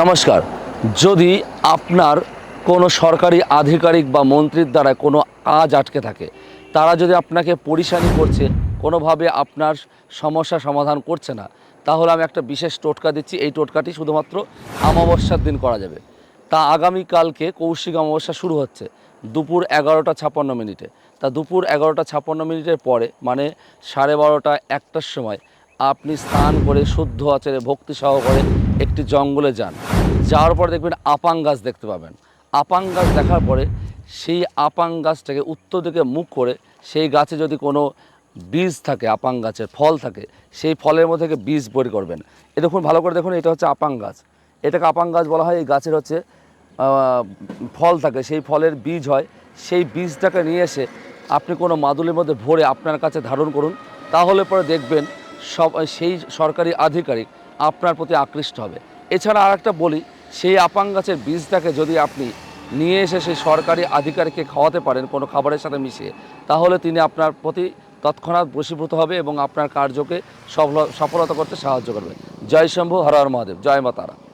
নমস্কার। যদি আপনার কোনো সরকারি আধিকারিক বা মন্ত্রীর দ্বারা কোনো কাজ আটকে থাকে, তারা যদি আপনাকে পরিশানি করছে, কোনোভাবে আপনার সমস্যা সমাধান করছে না, তাহলে আমি একটা বিশেষ টোটকা দিচ্ছি। এই টোটকাটি শুধুমাত্র অমাবস্যার দিন করা যাবে। তা আগামীকালকে কৌশিক অমাবস্যা শুরু হচ্ছে দুপুর এগারোটা ছাপ্পান্ন মিনিটে। তা দুপুর এগারোটা ছাপ্পান্ন মিনিটের পরে মানে সাড়ে বারোটা একটার সময় আপনি স্নান করে শুদ্ধ আচারে ভক্তি সহকারে একটি জঙ্গলে যান। যাওয়ার পর দেখবেন আপাং গাছ দেখতে পাবেন। আপাং গাছ দেখার পরে সেই আপাং গাছটাকে উত্তর দিকে মুখ করে সেই গাছে যদি কোনো বীজ থাকে, আপাং গাছের ফল থাকে, সেই ফলের মধ্যে থেকে বীজ বের করবেন। এ দেখুন, ভালো করে দেখুন, এটা হচ্ছে আপাং গাছ। এটাকে আপাং গাছ বলা হয়, এই গাছের হচ্ছে ফল থাকে, সেই ফলের বীজ হয়। সেই বীজটাকে নিয়ে এসে আপনি কোনো মাদুলির মধ্যে ভরে আপনার কাছে ধারণ করুন। তাহলে পরে দেখবেন সব, সেই সরকারি আধিকারিক আপনার প্রতি আকৃষ্ট হবে। এছাড়া আর একটা বলি, সেই আপাং গাছের বীজটাকে যদি আপনি নিয়ে এসে সেই সরকারি আধিকারিককে খাওয়াতে পারেন কোনো খাবারের সাথে মিশিয়ে, তাহলে তিনি আপনার প্রতি তৎক্ষণাৎ বশীভূত হবে এবং আপনার কার্যকে সফল, সফলতা করতে সাহায্য করবে। জয় শম্ভু হর মহাদেব, জয় মা তারা।